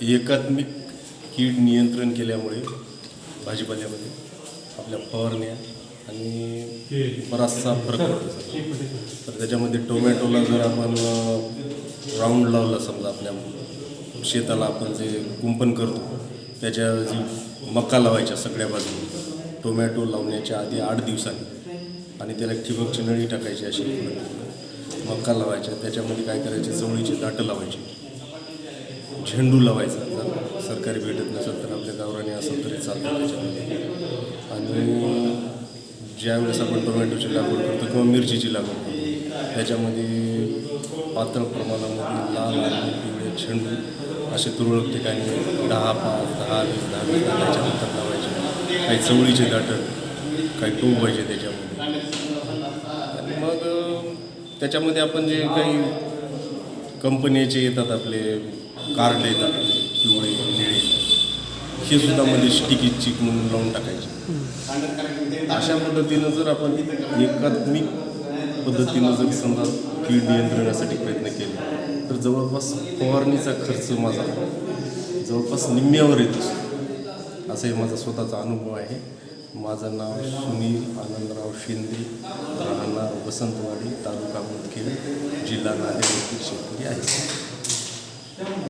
एकात्मिक कीड नियंत्रण केल्यामुळे भाजीपाल्यामध्ये आपल्या फवारण्या आणि बराचसा फरक पडतो तर त्याच्यामध्ये टोमॅटोला जर आपण राऊंड लावला समजा आपल्या शेताला आपण जे कुंपण करतो त्याच्या जी मका लावायच्या सगळ्या बाजूला टोमॅटो लावण्याच्या आधी आठ दिवसांनी आणि त्याला ठिबकची नळी टाकायची अशी मका लावायच्या त्याच्यामध्ये काय करायचे? चवळीचे दाटं लावायची. झेंडू लावायचा. जर सरकारी भेटत नसेल तर आपल्या गावराने असेल तरी चालतं त्याच्यामध्ये. आणि ज्यावेळेस आपण टोमॅटोची लागवड करतो किंवा मिरचीची लागवड करतो त्याच्यामध्ये पातळ प्रमाणामध्ये लाल आणि पिवळे झेंडू असे तुरळक ठिकाणी दहा पाच दहा वीस दहा वीस दहा त्याच्यानंतर लावायचे. काही चवळीचे दाटं काही टोप व्हायचे त्याच्यामध्ये. आणि मग त्याच्यामध्ये आपण जे काही कंपनीचे येतात आपले कार्ड येतात पिवळे निळे हे सुद्धा मध्ये स्टिकी चिक म्हणून लावून टाकायचे. अशा पद्धतीनं जर आपण एकात्मिक पद्धतीनं जर समजा कीड नियंत्रणासाठी प्रयत्न केले तर जवळपास फवारणीचा खर्च माझा जवळपास निम्म्यावर येतो असा हे माझा स्वतःचा अनुभव आहे. माझं नाव सुनील आनंदराव शिंदे राहणार वसंतवाडी तालुका मुदखेड जिल्हा नांदेड